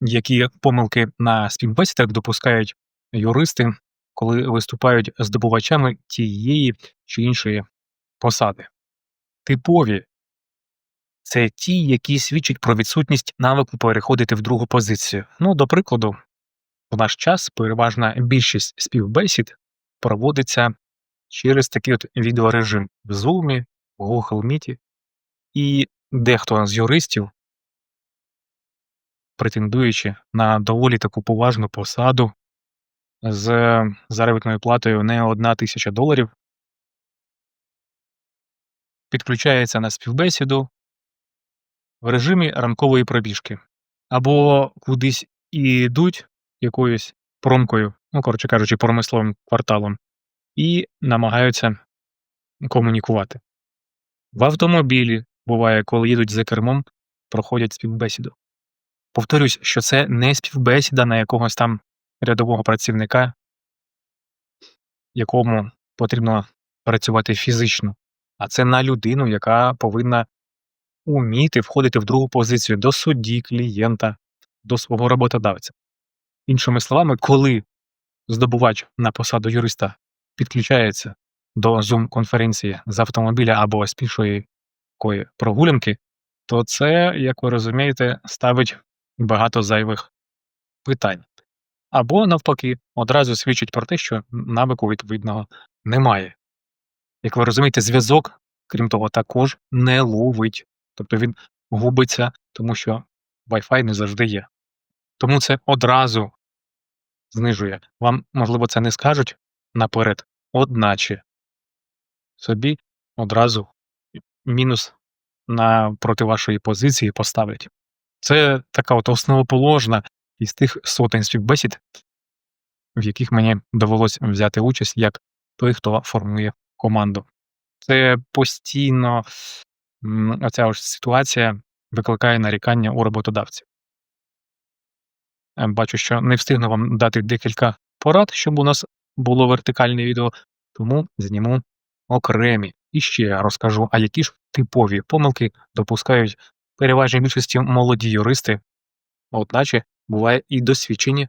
які помилки на співбесідах допускають юристи, коли виступають здобувачами тієї чи іншої посади. Типові це ті, які свідчать про відсутність навику переходити в другу позицію. Ну, до прикладу, в наш час переважна більшість співбесід проводиться через такий от відеорежим в Zoom, в Google Meet, і дехто з юристів, претендуючи на доволі таку поважну посаду з заробітною платою не одна тисяча доларів, підключається на співбесіду в режимі ранкової пробіжки. Або кудись ідуть якоюсь промкою, ну, коротше кажучи, промисловим кварталом, і намагаються комунікувати. В автомобілі буває, коли їдуть за кермом, проходять співбесіду. Повторюсь, що це не співбесіда на якогось там рядового працівника, якому потрібно працювати фізично, а це на людину, яка повинна уміти входити в другу позицію до судді, клієнта, до свого роботодавця. Іншими словами, коли здобувач на посаду юриста підключається до Zoom-конференції з автомобіля або з пішої прогулянки, то це, як ви розумієте, ставить багато зайвих питань. Або, навпаки, одразу свідчить про те, що навику відповідного немає. Як ви розумієте, зв'язок, крім того, також не ловить. Тобто він губиться, тому що Wi-Fi не завжди є. Тому це одразу знижує. Вам, можливо, це не скажуть наперед, одначе собі одразу мінус на проти вашої позиції поставлять. Це така от основоположна із тих сотень співбесід, в яких мені довелось взяти участь як той, хто формує команду. Це постійно оця ось ситуація викликає нарікання у роботодавців. Е, Бачу, що не встигну вам дати декілька порад, щоб у нас було вертикальне відео, тому зніму окремі. І ще розкажу, а які ж типові помилки допускають переважній більшості молоді юристи, одначе буває і досвідчені